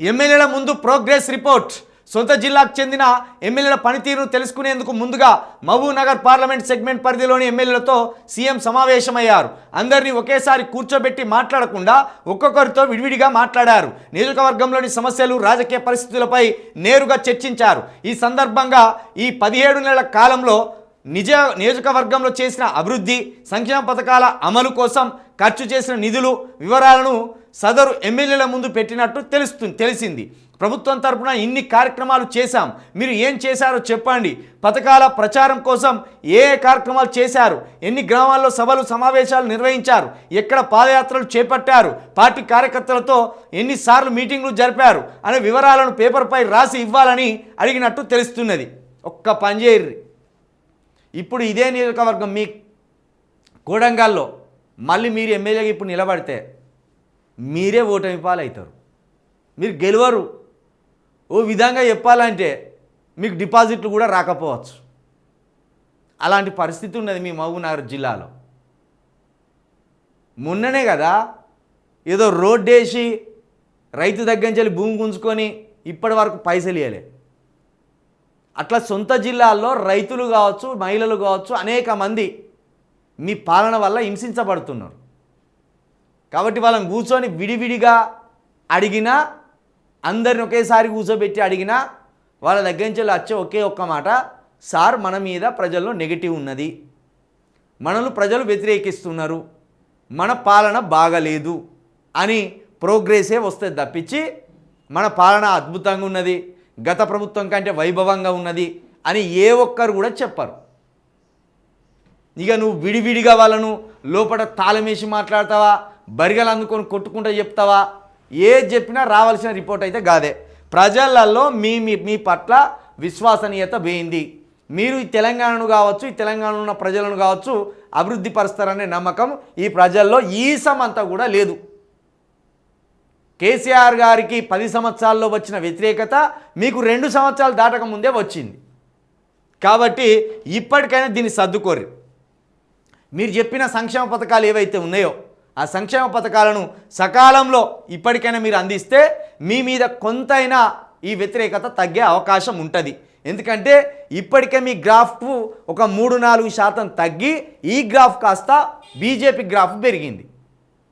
ఎమ్మెల్యేల ముందు progress report. సొంత జిల్లాకు చెందిన ఎమ్మెల్యేల పనితీరును తెలుసుకునేందుకు ముందుగా మహబూబ్నగర్ పార్లమెంట్ సెగ్మెంట్ పరిధిలోని ఎమ్మెల్యేలతో సీఎం సమావేశమయ్యారు. అందరినీ ఒకేసారి కూర్చోబెట్టి మాట్లాడకుండా ఒక్కొక్కరితో విడివిడిగా మాట్లాడారు. నియోజకవర్గంలోని సమస్యలు రాజకీయ పరిస్థితులపై నేరుగా చర్చించారు. ఈ సందర్భంగా ఈ పదిహేడు నెలల కాలంలో నిజ నియోజకవర్గంలో చేసిన అభివృద్ధి సంక్షేమ పథకాల అమలు కోసం ఖర్చు చేసిన నిధులు వివరాలను సదరు ఎమ్మెల్యేల ముందు పెట్టినట్టు తెలుస్తుంది తెలిసింది. ప్రభుత్వం తరపున ఇన్ని కార్యక్రమాలు చేశాం. మీరు ఏం చేశారో చెప్పండి. పథకాల ప్రచారం కోసం ఏ కార్యక్రమాలు చేశారు? ఎన్ని గ్రామాల్లో సభలు సమావేశాలు నిర్వహించారు? ఎక్కడ పాదయాత్రలు చేపట్టారు? పార్టీ కార్యకర్తలతో ఎన్నిసార్లు మీటింగ్లు జరిపారు? అనే వివరాలను పేపర్పై రాసి ఇవ్వాలని అడిగినట్టు తెలుస్తున్నది. ఒక్క పనిచేయర్రి ఇప్పుడు ఇదే నియోజకవర్గం మీ కోడంగల్లో. మళ్ళీ మీరు ఎమ్మెల్యేగా ఇప్పుడు నిలబడితే మీరే ఓటమి పాలవుతారు. మీరు గెలవరు. ఓ విధంగా చెప్పాలంటే మీకు డిపాజిట్లు కూడా రాకపోవచ్చు. అలాంటి పరిస్థితి ఉన్నది మీ మహబూబ్నగర్ జిల్లాలో. మొన్ననే కదా ఏదో రోడ్డు వేసి రైతు దగ్గర నుంచి వెళ్ళి భూమి గుంజుకొని ఇప్పటి వరకు పైసలు ఇవ్వలే అట్లా సొంత జిల్లాల్లో రైతులు కావచ్చు మహిళలు కావచ్చు అనేక మంది మీ పాలన వల్ల హింసించబడుతున్నారు. కాబట్టి వాళ్ళని కూర్చొని విడివిడిగా అడిగినా అందరిని ఒకేసారి కూర్చోబెట్టి అడిగినా వాళ్ళ దగ్గర నుంచి వచ్చే ఒకే ఒక్క మాట సార్ మన మీద ప్రజల్లో నెగిటివ్ ఉన్నది. మనల్ని ప్రజలు వ్యతిరేకిస్తున్నారు. మన పాలన బాగలేదు. అని ప్రోగ్రెసే వస్తుంది తప్పించి మన పాలన అద్భుతంగా ఉన్నది గత ప్రభుత్వం కంటే వైభవంగా ఉన్నది అని ఏ ఒక్కరు కూడా చెప్పరు. ఇక నువ్వు విడివిడిగా వాళ్ళను లోపల తాళమేసి మాట్లాడతావా? బరిగలు అందుకొని కొట్టుకుంటూ చెప్తావా? ఏది చెప్పినా రావాల్సిన రిపోర్ట్ అయితే కాదే ప్రజలలో మీ మీ మీ పట్ల విశ్వసనీయత పోయింది. మీరు ఈ తెలంగాణను కావచ్చు ఈ తెలంగాణలో ఉన్న ప్రజలను కావచ్చు అభివృద్ధి పరుస్తారనే నమ్మకం ఈ ప్రజల్లో ఈసమంతా కూడా లేదు. కేసీఆర్ గారికి పది సంవత్సరాల్లో వచ్చిన వ్యతిరేకత మీకు రెండు సంవత్సరాలు దాటక ముందే వచ్చింది. కాబట్టి ఇప్పటికైనా దీన్ని సర్దుకోరు. మీరు చెప్పిన సంక్షేమ పథకాలు ఏవైతే ఉన్నాయో ఆ సంక్షేమ పథకాలను సకాలంలో ఇప్పటికైనా మీరు అందిస్తే మీ మీద కొంతైనా ఈ వ్యతిరేకత తగ్గే అవకాశం ఉంటుంది. ఎందుకంటే ఇప్పటికే మీ గ్రాఫ్ ఒక మూడు నాలుగు శాతం తగ్గి ఈ గ్రాఫ్ కాస్త బీజేపీ గ్రాఫ్ పెరిగింది.